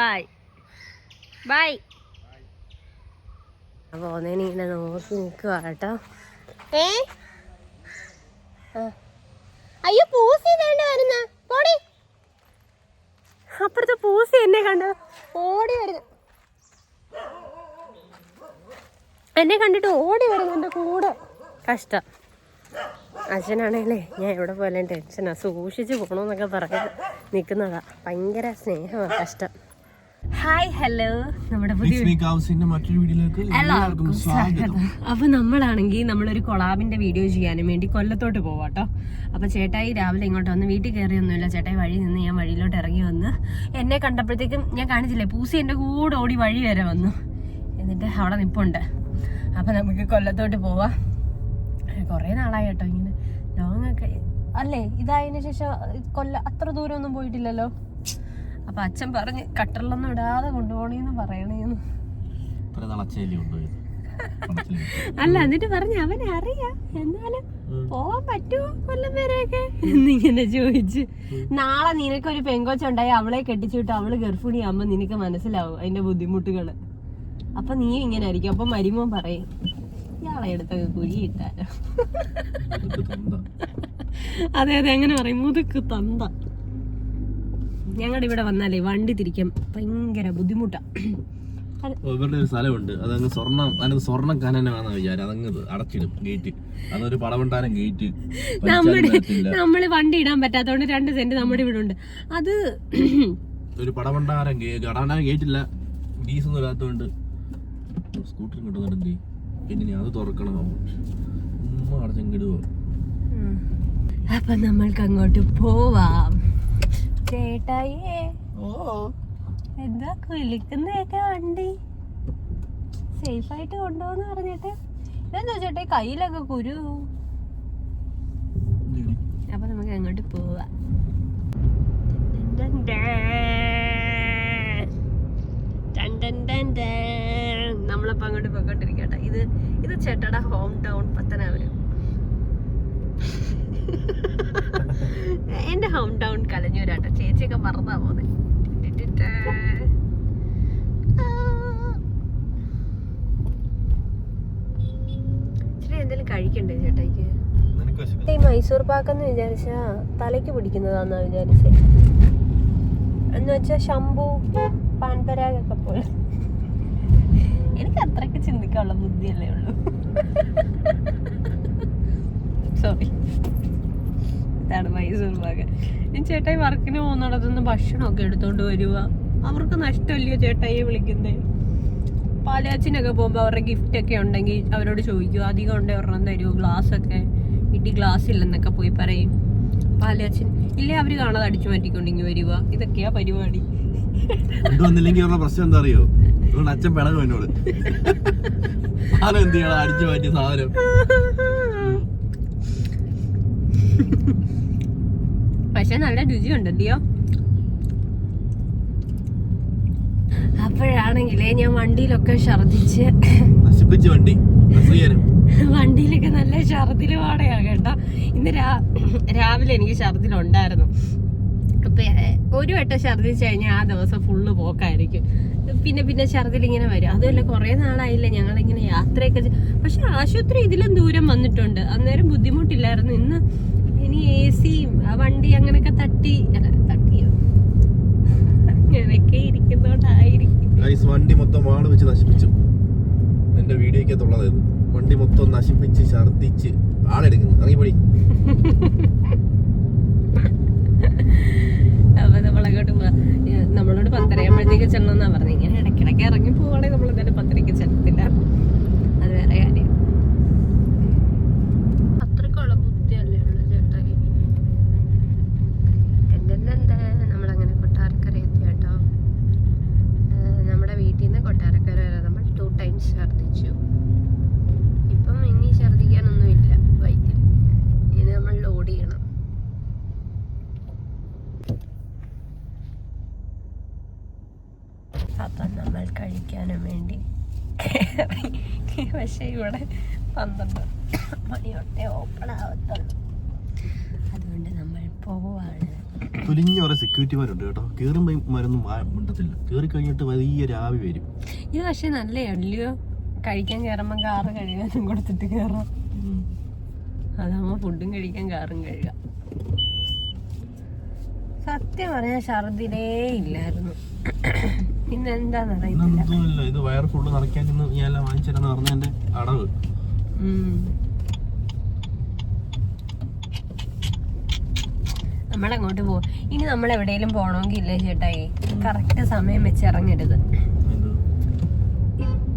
Bye bye പോകുന്നതിന് ഇങ്ങനെ നോക്കി നിൽക്കുക കേട്ടോ. ഏ. അയ്യോ പൂസി വേണ്ട വരുന്ന. പോടി. അപ്പുറത്തെ പൂസി എന്നെ കണ്ട? ഓടി വരുന്നു. എന്നെ കണ്ടിട്ട് ഓടി വരുന്നു എന്റെ കൂടെ. കഷ്ടം. അച്ഛനാണേലേ ഞാൻ എവിടെ പോയാലും ടെൻഷനാ. സൂക്ഷിച്ച് പോകണമെന്നൊക്കെ പറഞ്ഞ് നിൽക്കുന്നതാ ഭയങ്കര സ്നേഹമാണ് കഷ്ടം. ഹായ് ഹലോ നമ്മുടെ എല്ലാവർക്കും സ്വാഗതം. അപ്പൊ നമ്മളാണെങ്കിൽ നമ്മളൊരു കൊളാബിന്റെ വീഡിയോ ചെയ്യാനും വേണ്ടി കൊല്ലത്തോട്ട് പോവാട്ടോ അപ്പൊ ചേട്ടായി രാവിലെ ഇങ്ങോട്ട് വന്ന് വീട്ടിൽ കയറിയൊന്നുമില്ല. ചേട്ടായി വഴി നിന്ന് ഞാൻ വഴിയിലോട്ട് ഇറങ്ങി വന്ന് എന്നെ കണ്ടപ്പോഴത്തേക്കും ഞാൻ കാണിച്ചില്ലേ പൂസി എന്റെ കൂടെ ഓടി വഴി വരെ വന്നു. എന്നിട്ട് അവിടെ നിപ്പുണ്ട്. അപ്പൊ നമുക്ക് കൊല്ലത്തോട്ട് പോവാം. കുറേ നാളായി കേട്ടോ ഇങ്ങനെ ലോങ് ഒക്കെ അല്ലേ ഇതായതിനു ശേഷം കൊല്ല അത്ര ദൂരം ഒന്നും പോയിട്ടില്ലല്ലോ? അപ്പൊ അച്ഛൻ പറഞ്ഞ് കട്ടറിലൊന്നും ഇടാതെ കൊണ്ടുപോകണേന്ന് പറയണേന്ന്. അല്ല എന്നിട്ട് പറഞ്ഞ അവനെ അറിയാം. എന്നാലും പോവാൻ പറ്റുമോ കൊല്ലം വരെയൊക്കെ? എന്നിങ്ങനെ ചോദിച്ച്. നാളെ നിനക്കൊരു പെങ്കൊച്ചുണ്ടായി അവളെ കെട്ടിച്ചു വിട്ട്. അവൾ ഗർഭിണിയാകുമ്പോ നിനക്ക് മനസ്സിലാവും അതിന്റെ ബുദ്ധിമുട്ടുകൾ. അപ്പൊ നീ ഇങ്ങനെ ആയിരിക്കും. അപ്പൊ മരുമോൻ പറയും ഇയാളെ എടുത്തൊക്കെ കുഴിയിട്ടാലോ അതെ അതെ അങ്ങനെ പറയും. മുതുക്ക് തന്ത. ഞങ്ങളുടെ ഇവിടെ വന്നാലേ വണ്ടി തിരിക്കാൻ ഭയങ്കര ബുദ്ധിമുട്ടാണ് ഇവരുടെ ഒരു സ്ഥലമുണ്ട്. അതങ്ങ് സ്വർണം അതിന് സ്വർണം കാനനാണെന്ന് വിചാരം. അതങ്ങ് അടച്ചിടും ഗേറ്റ്. അതൊരു പടവണ്ടാരം ഗേറ്റ്. നമ്മുടെ നമ്മൾ വണ്ടി ഇടാൻ പറ്റാത്തതുകൊണ്ട് രണ്ട് സെന്റ് നമ്മുടെ ഇവിടെ ഉണ്ട്. അത് ഒരു പടവണ്ടാരം കടവണ്ടാരം ഗേറ്റ് ഇല്ല ഡീസ് സ്കൂട്ടർ ഇല്ലാത്തതുകൊണ്ട് സ്കൂട്ടർ കിട്ടുന്നുണ്ട് പിന്നെ അത് തുറക്കണം ഉം. അപ്പൊ നമ്മൾക്ക് അങ്ങോട്ട് പോവാം. ചേട്ടായേ. ഓ. എന്താ കുലിക്കുന്നേക്കെ വണ്ടി? സേഫ് ആയിട്ട് കൊണ്ടുപോകുന്ന പറഞ്ഞിട്ട്. ഇതെന്താ ചേട്ടാ കയ്യിലൊക്കെ കുരു? അപ്പൊ നമുക്ക് അങ്ങോട്ട് പോവാം. നമ്മളപ്പോ അങ്ങോട്ട് പോയിക്കൊണ്ടിരിക്കട്ടെ. ഇത് ഇത് ചേട്ടയുടെ ഹോം ടൗൺ പത്തനാപുരം. എന്റെ ഹോം ടൗൺ കലഞ്ഞൂരാട്ടോ. ചേച്ചിയൊക്കെ മറന്നാ പോന്നെ. ഇച്ചിരി എന്തെങ്കിലും കഴിക്കണ്ടേ ചേട്ടായിക്ക്. ഈ മൈസൂർ പാക്കെന്ന് വിചാരിച്ചാ തലയ്ക്ക് പിടിക്കുന്നതാന്നാ വിചാരിച്ചേ. എന്ന് വെച്ചാ ശംഭു പാൻപരാഗൊക്കെ പോലെ. എനിക്ക് അത്രയ്ക്ക് ചിന്തിക്കാനുള്ള ബുദ്ധിയല്ലേ ഉള്ളൂ. ഇതാണ് ഇനി ചേട്ടായി വർക്കിന് പോകുന്നിടത്തുനിന്ന് ഭക്ഷണമൊക്കെ എടുത്തോണ്ട് വരിക അവർക്ക് നഷ്ടമല്ലയോ ചേട്ടായിയെ വിളിക്കുന്നേ? പാലാച്ചിനൊക്കെ പോകുമ്പോൾ അവരുടെ ഗിഫ്റ്റ് ഒക്കെ ഉണ്ടെങ്കിൽ അവരോട് ചോദിക്കും അധികം ഉണ്ടെങ്കിൽ ഒരെണ്ണം തരുമോ ഗ്ലാസ് ഒക്കെ? വീട്ടിൽ ഗ്ലാസ് ഇല്ലെന്നൊക്കെ പോയി പറയും. പാലാച്ചിൻ ഇല്ലേ അവർ കാണാതെ അടിച്ചു മാറ്റിക്കൊണ്ടിങ്ങി വരിക ഇതൊക്കെയാ പരിപാടി. വന്നില്ലെങ്കിൽ പ്രശ്നം എന്താ അറിയോ? അതുകൊണ്ട് അച്ഛൻ പിണങ്ങും എന്നോട്. അടിച്ചു മാറ്റിയ സാധനം. പക്ഷെ നല്ല രുചിയുണ്ടല്ലയോ അപ്പോഴാണെങ്കിലേ ഞാൻ വണ്ടിയിലൊക്കെ ഛർദിച്ച് നശിപ്പിച്ച് വണ്ടി. വണ്ടിയിലൊക്കെ നല്ല ഛർദിൽ പാടയാ കേട്ടോ. ഇന്ന് രാ രാവിലെ എനിക്ക് ഛർദിലുണ്ടായിരുന്നു അപ്പൊ ഒരു വട്ടം ഛർദിച്ചു കഴിഞ്ഞാൽ ആ ദിവസം ഫുള്ള് പോക്കായിരിക്കും. പിന്നെ പിന്നെ ഛർദിൽ ഇങ്ങനെ വരും അതുമല്ല കുറേ നാളായില്ല ഞങ്ങളിങ്ങനെ യാത്രയൊക്കെ പക്ഷെ ആശുപത്രി ഇതിലും ദൂരം വന്നിട്ടുണ്ട്. അന്നേരം ബുദ്ധിമുട്ടില്ലായിരുന്നു. ഇന്ന് ഇനി എ സിയും ആ വണ്ടി അങ്ങനെയൊക്കെ തട്ടി. തട്ടിയോ? അങ്ങനെയൊക്കെ ഇരിക്കുന്നോണ്ടായിരിക്കും. വണ്ടി മൊത്തം വാൾ വെച്ച് നശിപ്പിച്ചു. എന്റെ വീഡിയോക്കകത്തുള്ളത് ഇത് വണ്ടി മൊത്തം നശിപ്പിച്ച് ഛർദിച്ച് ആളെടുക്കുന്നു. ഇറങ്ങിപ്പോടി. അപ്പൊ നമ്മളങ്ങോട്ട് നമ്മളോട് പത്തരയാകുമ്പോഴത്തേക്ക് ചെല്ലണമെന്നാ പറഞ്ഞത് ഇങ്ങനെ ഇടയ്ക്കിടയ്ക്ക് ഇറങ്ങി പോവാണെങ്കിൽ നമ്മൾ എന്തായാലും പത്തരയ്ക്ക് ചെല്ലത്തില്ല അത് വേറെ കാര്യം അത്രക്കുള്ള ബുദ്ധിയല്ലേ ഉള്ളു ചേട്ടായി എന്തെന്താ നമ്മളങ്ങനെ കൊട്ടാരക്കര എത്തി കേട്ടോ ഏ, നമ്മുടെ വീട്ടിൽ നിന്ന് കൊട്ടാരക്കര വരെ നമ്മൾ ടു ടൈംസ് ഛർദ്ദിച്ചു ഇപ്പം ഇനി ഛർദ്ദിക്കാനൊന്നുമില്ല വൈദ്യം ഇനി നമ്മൾ ലോഡ് ചെയ്യണം അപ്പം നമ്മൾ കഴിക്കാനും വേണ്ടി. പക്ഷേ ഇവിടെ പന്ത്രണ്ട് മണിയോട്ടെ ഓപ്പൺ ആവത്തുള്ളൂ. അതുകൊണ്ട് നമ്മൾ പോവാണ്. തുലിഞ്ഞ കുറെ സെക്യൂരിറ്റിമാരുണ്ട് കേട്ടോ. കയറുമ്പോൾ മരൊന്നും മിണ്ടത്തില്ല. കയറി കഴിഞ്ഞിട്ട് വലിയ രാവി വരും. ഇത് പക്ഷെ നല്ലയല്ലയോ കഴിക്കാൻ കയറുമ്പോൾ കാറ് കഴുകാനും കൊടുത്തിട്ട് കയറാം ഉം. അതാകുമ്പോ ഫുഡും കഴിക്കാൻ കാറും കഴുകാം. സത്യം പറഞ്ഞാൽ ഛർദിലേ ഇല്ലായിരുന്നു. ഇന്ന് എന്താന്ന് അറിയത്തില്ല ഇത് വയർ ഫുള്ള് നിറയ്ക്കാൻ ഇന്ന് ഞാൻ എല്ലാം വാങ്ങിച്ചിരുന്ന പറഞ്ഞ എന്റെ അടവ്. ഉം. നമ്മളങ്ങോട്ട് പോകും ഇനി നമ്മൾ എവിടെയെങ്കിലും പോകണമെങ്കിൽ ഇല്ലേ ചേട്ടായി? കറക്റ്റ് സമയം വെച്ച് ഇറങ്ങരുത്?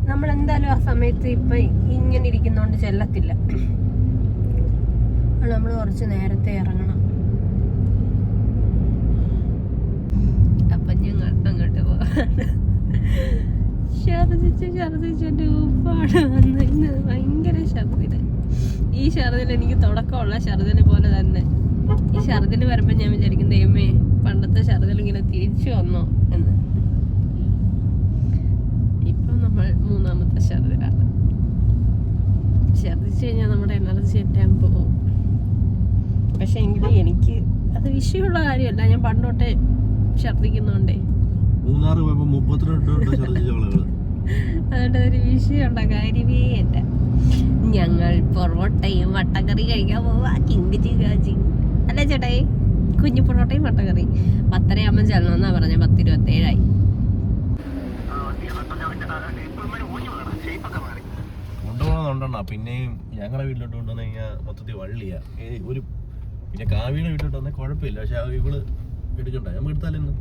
നമ്മൾ എന്തായാലും ആ സമയത്ത് ഇപ്പൊ ഇങ്ങനെ ഇരിക്കുന്നോണ്ട് ചെല്ലത്തില്ല. നമ്മൾ കുറച്ച് നേരത്തെ ഇറങ്ങണം അപ്പൊ ഞങ്ങൾ അങ്ങോട്ട് പോവാണ് ഛർദിച്ച് ഛർദിച്ച് എന്റെ ഉപ്പാട് വന്ന് ഇന്ന് ഭയങ്കര ഛർദിൽ ഈ ഛർദിൽ എനിക്ക് തുടക്കമുള്ള ഛർദിൽ പോലെ തന്നെ. ഈ ഛർദിൽ വരുമ്പോൾ ഞാൻ വിചാരിക്കും ദൈവമേ പണ്ടത്തെ ഛർദിൽ ഇങ്ങനെ തിരിച്ചു വന്നോ എന്ന്. ഇപ്പൊ നമ്മൾ മൂന്നാമത്തെ ഛർദിലാണ് ഛർദിച്ചു കഴിഞ്ഞാൽ നമ്മുടെ എനർജി എറ്റാൻ പോകും. പക്ഷെ എങ്കിലും എനിക്ക് അത് വിഷയമുള്ള കാര്യമല്ല. ഞാൻ പണ്ടോട്ടെ ഛർദിക്കുന്നോണ്ടേ മൂന്നാറ് പോയപ്പോ മുപ്പത്തിരണ്ട് ഛർദിച്ച ആളുകൾ. ഞങ്ങൾ പൊറോട്ടയും വട്ടക്കറി കഴിക്കാൻ പോവാ. കിങ്ക് അല്ല ചേട്ടായി കുഞ്ഞു പൊറോട്ടയും വട്ടക്കറി. പത്തരയാകുമ്പോൾ ചെല്ലണമെന്നാ പറഞ്ഞ. പത്തിരുപത്തേഴായി. കൊണ്ടുപോകണമെന്നുണ്ടെണ്ണ പിന്നെയും ഞങ്ങളുടെ വീട്ടിലോട്ട് കൊണ്ടുവന്നു കഴിഞ്ഞാൽ മൊത്തത്തിൽ വള്ളിയാ. ഒരു പിന്നെ കാവ്യയുടെ വീട്ടിലോട്ട് വന്നാൽ കുഴപ്പമില്ല. പക്ഷെ ഇവൾ എടുക്കണ്ട ഞാൻ എടുത്താലെന്ന്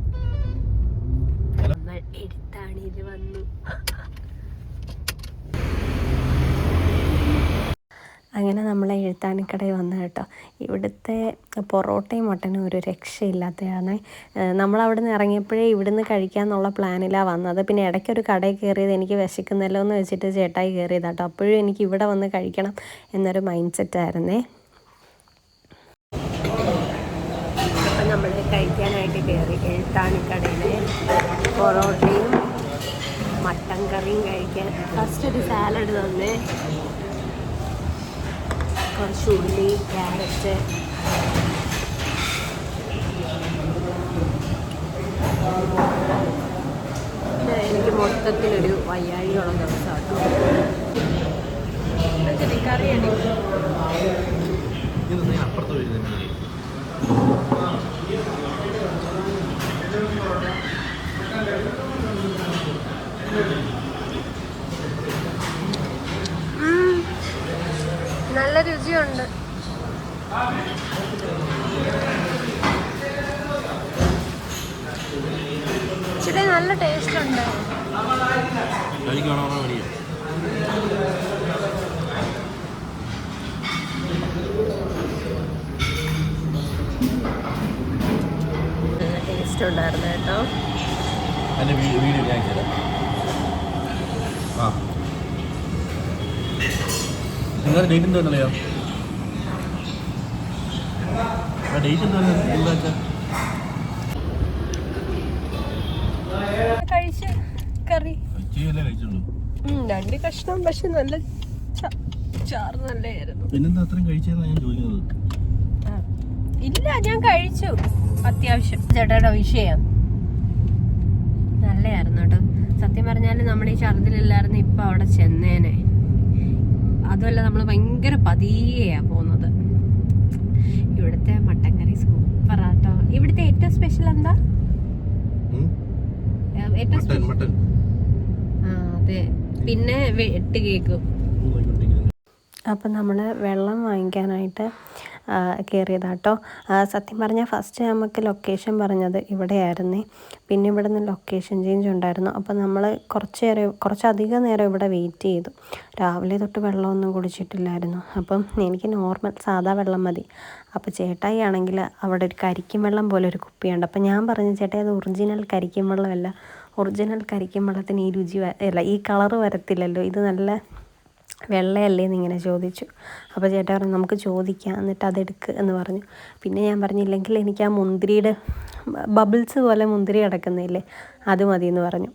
എടുത്താണിത് വന്നു. അങ്ങനെ നമ്മൾ എഴുത്താണിക്കടയിൽ വന്നു കേട്ടോ. ഇവിടുത്തെ പൊറോട്ടയും മട്ടനും ഒരു രക്ഷയില്ലാത്തതാണ് നമ്മൾ അവിടെ നിന്ന് ഇറങ്ങിയപ്പോഴേ ഇവിടുന്ന് കഴിക്കാമെന്നുള്ള പ്ലാനിലാണ് വന്നത്. പിന്നെ ഇടയ്ക്കൊരു കടയിൽ കയറിയത് എനിക്ക് വിശക്കുന്നല്ലോ എന്ന് വെച്ചിട്ട് ചേട്ടായി കയറിയതാട്ടോ അപ്പോഴും എനിക്ക് ഇവിടെ വന്ന് കഴിക്കണം എന്നൊരു മൈൻഡ് സെറ്റായിരുന്നേ അപ്പം നമ്മൾ കഴിക്കാനായിട്ട് കയറി എഴുത്താണിക്കടയിൽ പൊറോട്ടയും മട്ടൻ കറിയും കഴിക്കാൻ ഫസ്റ്റ് ഒരു സാലഡ് തന്നേ. കുറച്ച് ഉള്ളി ക്യാരറ്റ്. എനിക്ക് മൊത്തത്തിലൊരു വയ്യാഴിയുള്ള ദിവസമാണ് കറിയാണ് അപ്പുറത്ത് വരുന്നത്. നല്ല രുചിയുണ്ട്. ഇച്ചിരി നല്ല ടേസ്റ്റ് ഉണ്ട്. ടേസ്റ്റ് ഉണ്ടായിരുന്നു കേട്ടോ. എന്റെ വീഡിയോ ഞാൻ തരാം. ആ. നിങ്ങളുടെ ഡേറ്റ് എന്താ അറിയാം. ഡേറ്റ് എന്താ എന്താ കഴിച്ച് കറി. രണ്ട് കഷ്ണം പക്ഷെ നല്ല ചാറ് നല്ലായിരുന്നു പിന്നെന്താ അത്രയും കഴിച്ചതെന്നാണ് ഞാൻ ചോദിക്കുന്നത്? ഇല്ല ഞാൻ കഴിച്ചു. അത്യാവശ്യം ചേട്ടാ വിഷയം. നല്ലതായിരുന്നു കേട്ടോ. സത്യം പറഞ്ഞാൽ നമ്മൾ ഈ ഛർദിലില്ലായിരുന്നു ഇപ്പം അവിടെ ചെന്നേനെ. അതുമല്ല നമ്മൾ ഭയങ്കര പതിയെയാണ് പോകുന്നത് ഇവിടുത്തെ മട്ടൻ കറി സൂപ്പറാട്ടോ ഇവിടുത്തെ ഏറ്റവും സ്പെഷ്യൽ എന്താ? ഏറ്റവും സ്പെഷ്യൽ ആ അതെ. പിന്നെ വെട്ട് കേക്ക്. അപ്പം നമ്മൾ വെള്ളം വാങ്ങിക്കാനായിട്ട് കയറിയതാട്ടോ സത്യം പറഞ്ഞാൽ ഫസ്റ്റ് നമുക്ക് ലൊക്കേഷൻ പറഞ്ഞത് ഇവിടെയായിരുന്നേ. പിന്നെ ഇവിടെ നിന്ന് ലൊക്കേഷൻ ചേഞ്ച് ഉണ്ടായിരുന്നു. അപ്പോൾ നമ്മൾ കുറച്ച് നേരം കുറച്ചധികം നേരം ഇവിടെ വെയിറ്റ് ചെയ്തു. രാവിലെ തൊട്ട് വെള്ളമൊന്നും കുടിച്ചിട്ടില്ലായിരുന്നു. അപ്പം എനിക്ക് നോർമൽ സാധാ വെള്ളം മതി. അപ്പോൾ ചേട്ടായി ആണെങ്കിൽ അവിടെ ഒരു കരിക്കും വെള്ളം പോലെ ഒരു കുപ്പിയുണ്ട്. അപ്പോൾ ഞാൻ പറഞ്ഞു ചേട്ടായി അത് ഒറിജിനൽ കരിക്കും വെള്ളമല്ല. ഒറിജിനൽ കരിക്കും വെള്ളത്തിന് ഈ രുചി അല്ല ഈ കളറ് വരത്തില്ലല്ലോ. ഇത് നല്ല വെള്ളയല്ലേ എന്നിങ്ങനെ ചോദിച്ചു. അപ്പോൾ ചേട്ടാ പറഞ്ഞു നമുക്ക് ചോദിക്കാം. എന്നിട്ട് അതെടുക്ക് എന്ന് പറഞ്ഞു. പിന്നെ ഞാൻ പറഞ്ഞില്ലെങ്കിൽ എനിക്ക് ആ മുന്തിരിയുടെ ബബിൾസ് പോലെ മുന്തിരി അടക്കുന്നില്ലേ അത് മതി എന്ന് പറഞ്ഞു.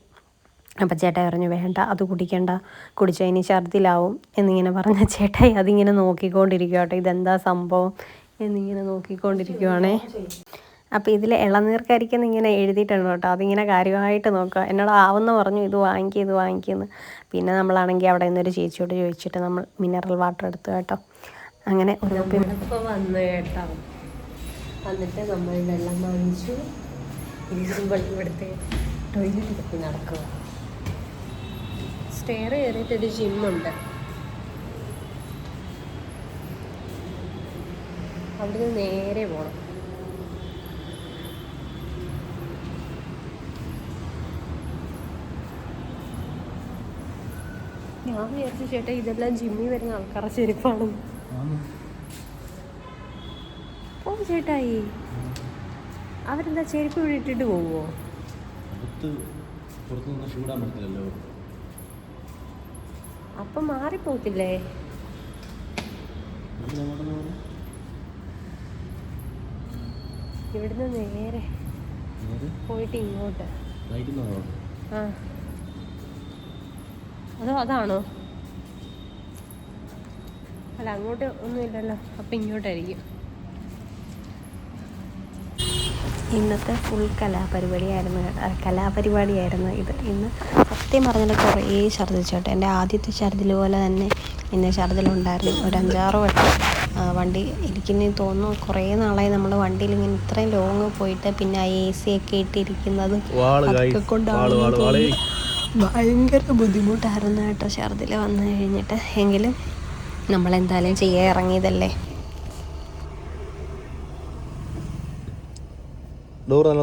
അപ്പോൾ ചേട്ടായി പറഞ്ഞു വേണ്ട അത് കുടിക്കണ്ട കുടിച്ചാൽ ഇനി ഛർദിലാവും. എന്നിങ്ങനെ പറഞ്ഞ ചേട്ടായി അതിങ്ങനെ നോക്കിക്കൊണ്ടിരിക്കുക കേട്ടോ. ഇതെന്താ സംഭവം? എന്നിങ്ങനെ നോക്കിക്കൊണ്ടിരിക്കുവാണേ. അപ്പോൾ ഇതിൽ ഇളനീർക്കരിക്കെന്ന് ഇങ്ങനെ എഴുതിയിട്ടുണ്ട് കേട്ടോ. അതിങ്ങനെ കാര്യമായിട്ട് നോക്കുക. എന്നോട് ആവുന്ന പറഞ്ഞു ഇത് വാങ്ങിക്കുക ഇത് വാങ്ങിക്കുമെന്ന് പിന്നെ നമ്മളാണെങ്കിൽ അവിടെ നിന്നൊരു ചേച്ചിയോട് ചോദിച്ചിട്ട് നമ്മൾ മിനറൽ വാട്ടർ എടുത്തു കേട്ടോ. അങ്ങനെ ഇപ്പോൾ വന്നു കേട്ടോ. വന്നിട്ട് നമ്മൾ വെള്ളം വാങ്ങിച്ചു. ഇരിക്കുമ്പോൾ ഇവിടുത്തെ ടോയ്ലറ്റ് തപ്പി നടക്കുക. സ്റ്റെയർ കയറിയിട്ടൊരു ജിമ്മുണ്ട് അവിടുന്ന് നേരെ പോകണം ഞാൻ വിചാരിച്ചു ചേട്ടാ ഇതെല്ലാം ജിമ്മിൽ വരുന്ന ആൾക്കാരുടെ ചെരുപ്പാണെന്ന് ഓ ചേട്ടായി. അവരെന്താ ചെരുപ്പ് ഇവിടെ ഇട്ടിട്ട് പോവോ അപ്പം മാറിപ്പോത്തില്ലേ ഇവിടുന്ന് നേരെ പോയിട്ട് ഇങ്ങോട്ട്. ആ. അതോ അതാണോ? അല്ല അങ്ങോട്ട് ഒന്നുമില്ലല്ലോ. അപ്പം ഇങ്ങോട്ടായിരിക്കും. ഇന്നത്തെ ഫുൾ കലാപരിപാടിയായിരുന്നു കലാപരിപാടിയായിരുന്നു ഇത്. ഇന്ന് സത്യം പറഞ്ഞാൽ കുറേ ഛർദ്ദിച്ചു കേട്ടോ. എന്റെ ആദ്യത്തെ ഛർദ്ദിൽ പോലെ തന്നെ ഇന്ന് ഛർദ്ദിലുണ്ടായിരുന്നു. ഒരു അഞ്ചാറ് വട്ടം വണ്ടി ഇരിക്കുന്ന തോന്നുന്നു. കുറേ നാളായി നമ്മൾ വണ്ടിയിൽ ഇങ്ങനെ ഇത്രയും ലോങ് പോയിട്ട് പിന്നെ ആ എ സി ഒക്കെ ഇട്ടിരിക്കുന്നതും ഒക്കെ കൊണ്ടാണ് തോന്നുന്നു. ഭയങ്കര ബുദ്ധിമുട്ടായിരുന്നു കേട്ടോ ഛർദിൽ വന്നു കഴിഞ്ഞിട്ട്. എങ്കിലും നമ്മളെന്തായാലും ചെയ്യാൻ ഇറങ്ങിയതല്ലേ? ഡോർ നല്ല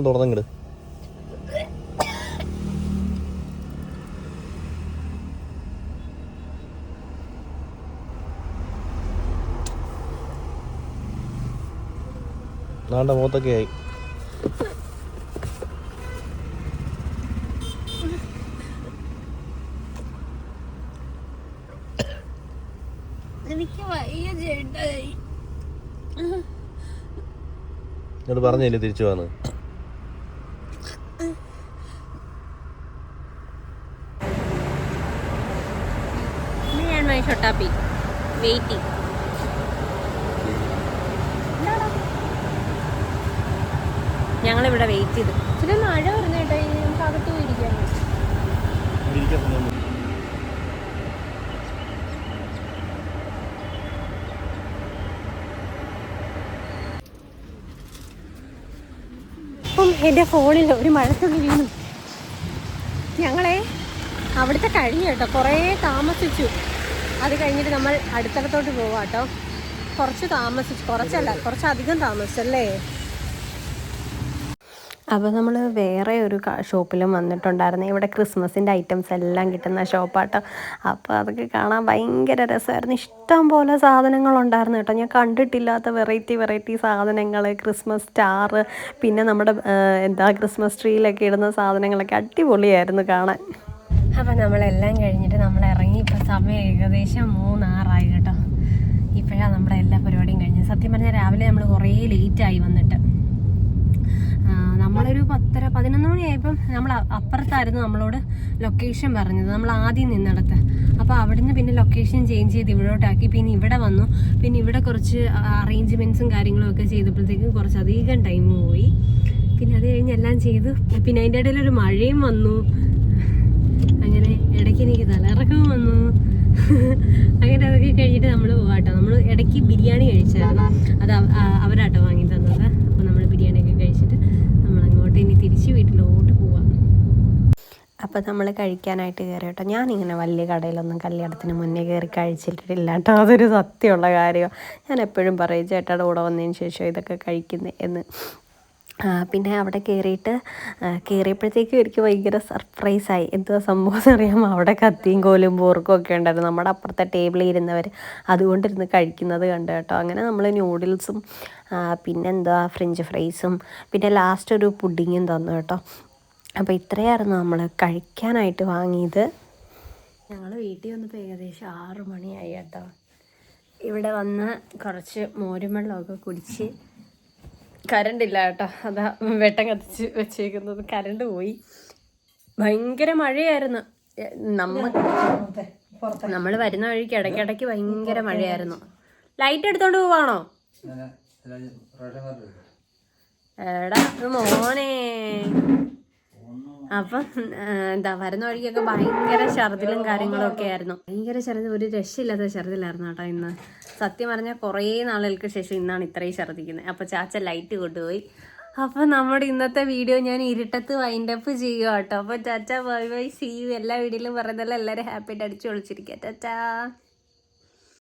ആയി. എനിക്ക് വയ്യ ചേട്ടായി. എന്നോട് പറഞ്ഞില്ലേ തിരിച്ചു വന്ന്. ഷൊട്ടാപ്പി വെയിറ്റിംഗ് ഞങ്ങളിവിടെ വെയിറ്റ് ചെയ്തു. ചില മഴ ഇനി നമുക്ക് അകത്ത് പോയിരിക്കാം എന്റെ ഫോണിൽ ഒരു മഴത്തുള്ളി വീണു. ഞങ്ങളെ അവിടുത്തെ കഴിഞ്ഞു കേട്ടോ. കുറേ താമസിച്ചു. അത് കഴിഞ്ഞിട്ട് നമ്മൾ അടുത്തടത്തോട്ട് പോവാം കേട്ടോ. കുറച്ച് താമസിച്ചു. കുറച്ചല്ല കുറച്ചധികം താമസിച്ചല്ലേ? അപ്പോൾ നമ്മൾ വേറെ ഒരു ഷോപ്പിലും വന്നിട്ടുണ്ടായിരുന്നു. ഇവിടെ ക്രിസ്മസിന്റെ ഐറ്റംസ് എല്ലാം കിട്ടുന്ന ഷോപ്പാട്ടോ. അപ്പോൾ അതൊക്കെ കാണാൻ ഭയങ്കര രസമായിരുന്നു. ഇഷ്ടം പോലെ സാധനങ്ങളുണ്ടായിരുന്നു കേട്ടോ. ഞാൻ കണ്ടിട്ടില്ലാത്ത വെറൈറ്റി വെറൈറ്റി സാധനങ്ങൾ ക്രിസ്മസ് സ്റ്റാർ പിന്നെ നമ്മുടെ എന്താ ക്രിസ്മസ് ട്രീയിലൊക്കെ ഇടുന്ന സാധനങ്ങളൊക്കെ അടിപൊളിയായിരുന്നു കാണാൻ. അപ്പോൾ നമ്മളെല്ലാം കഴിഞ്ഞിട്ട് നമ്മൾ ഇറങ്ങി. ഇപ്പോൾ സമയം ഏകദേശം മൂന്നാറായി കേട്ടോ. ഇപ്പോഴാണ് നമ്മുടെ എല്ലാ പരിപാടിയും കഴിഞ്ഞത്. സത്യം പറഞ്ഞാൽ രാവിലെ നമ്മൾ കുറേ ലേറ്റായി വന്നിട്ട്. പത്തര പതിനൊന്ന് മണിയായപ്പം നമ്മൾ അപ്പുറത്തായിരുന്നു നമ്മളോട് ലൊക്കേഷൻ പറഞ്ഞത്. നമ്മൾ ആദ്യം നിന്നിടത്ത്. അപ്പോൾ അവിടുന്ന് പിന്നെ ലൊക്കേഷൻ ചേഞ്ച് ചെയ്ത് ഇവിടോട്ടാക്കി. പിന്നെ ഇവിടെ വന്നു. പിന്നെ ഇവിടെ കുറച്ച് അറേഞ്ച്മെന്റ്സും കാര്യങ്ങളും ഒക്കെ ചെയ്തപ്പോഴത്തേക്കും കുറച്ച് അധികം ടൈം പോയി. പിന്നെ അത് കഴിഞ്ഞ് എല്ലാം ചെയ്തു. പിന്നെ അതിന്റെ ഇടയിൽ ഒരു മഴയും വന്നു. അങ്ങനെ ഇടയ്ക്ക് എനിക്ക് തലയിറക്കവും വന്നു. അങ്ങനെ അതൊക്കെ കഴിഞ്ഞിട്ട് നമ്മൾ പോവാട്ടോ. നമ്മൾ ഇടയ്ക്ക് ബിരിയാണി കഴിച്ചായിരുന്നു. അത് അവരാട്ടോ വാങ്ങി തന്നത്. അപ്പോൾ നമ്മൾ അങ്ങോട്ട് ഇനി തിരിച്ച് വീട്ടിലോട്ട് പോവാം. അപ്പോൾ നമ്മൾ കഴിക്കാനായിട്ട് കയറി കേട്ടോ. ഞാനിങ്ങനെ വലിയ കടയിലൊന്നും കല്യാണത്തിന് മുന്നേ കയറി കഴിച്ചിട്ടില്ല കേട്ടോ. അതൊരു സത്യമുള്ള കാര്യമാണ് ഞാൻ എപ്പോഴും പറയും ചേട്ടയുടെ കൂടെ വന്നതിന് ശേഷം ഇതൊക്കെ കഴിക്കുന്നത് എന്ന്. പിന്നെ അവിടെ കയറിയിട്ട് കയറിയപ്പോഴത്തേക്കും എനിക്ക് ഭയങ്കര സർപ്രൈസായി. എന്തുവാ സംഭവം എന്നറിയാമോ? അവിടെ കത്തിയും കോലും പോർക്കും ഒക്കെ ഉണ്ടായിരുന്നു. നമ്മുടെ അപ്പുറത്തെ ടേബിളിൽ ഇരുന്നവർ അതുകൊണ്ടിരുന്ന് കഴിക്കുന്നത് കണ്ടു കേട്ടോ. അങ്ങനെ നമ്മൾ ന്യൂഡിൽസും പിന്നെന്താ ഫ്രഞ്ച് ഫ്രൈസും പിന്നെ ലാസ്റ്റ് ഒരു പുഡിങ്ങും തന്നു കേട്ടോ. അപ്പോൾ ഇത്രയായിരുന്നു നമ്മൾ കഴിക്കാനായിട്ട് വാങ്ങിയത്. ഞങ്ങൾ വീട്ടിൽ വന്നപ്പോൾ ഏകദേശം ആറ് മണിയായി കേട്ടോ. ഇവിടെ വന്ന് കുറച്ച് മോരും വെള്ളമൊക്കെ കുടിച്ച് കറണ്ട് ഇല്ല കേട്ടോ. അതാ വെട്ടം കത്തിച്ച് വെച്ചേക്കുന്നത്. കറണ്ട് പോയി. ഭയങ്കര മഴയായിരുന്നു. നമ്മ നമ്മൾ വരുന്ന വഴിക്ക് ഇടയ്ക്കിടയ്ക്ക് ഭയങ്കര മഴയായിരുന്നു. ലൈറ്റ് എടുത്തോണ്ട് പോവാണോ? എടാ മോനെ. അപ്പം എന്താ വരുന്ന വഴിക്കൊക്കെ ഭയങ്കര ഛർദിലും കാര്യങ്ങളും ഒക്കെ ആയിരുന്നു. ഭയങ്കര ഛർദി ഒരു രക്ഷയില്ലാത്ത ഛർദിലായിരുന്നു കേട്ടോ ഇന്ന്. സത്യം പറഞ്ഞാൽ കുറേ നാളുകൾക്ക് ശേഷം ഇന്നാണ് ഇത്രയും ഛർദിക്കുന്നത്. അപ്പോൾ ചാച്ച ലൈറ്റ് കൊണ്ടുപോയി. അപ്പോൾ നമ്മുടെ ഇന്നത്തെ വീഡിയോ ഞാൻ ഇരുട്ടത്ത് വൈൻഡപ്പ് ചെയ്യുക കേട്ടോ. അപ്പോൾ ചാച്ച ബൈ ബൈ സി യു എല്ലാ വീഡിയോയിലും പറയുന്നതല്ല എല്ലാവരും ഹാപ്പി ആയിട്ട് അടിച്ചു പൊളിച്ചിരിക്കുക ചാച്ചാ.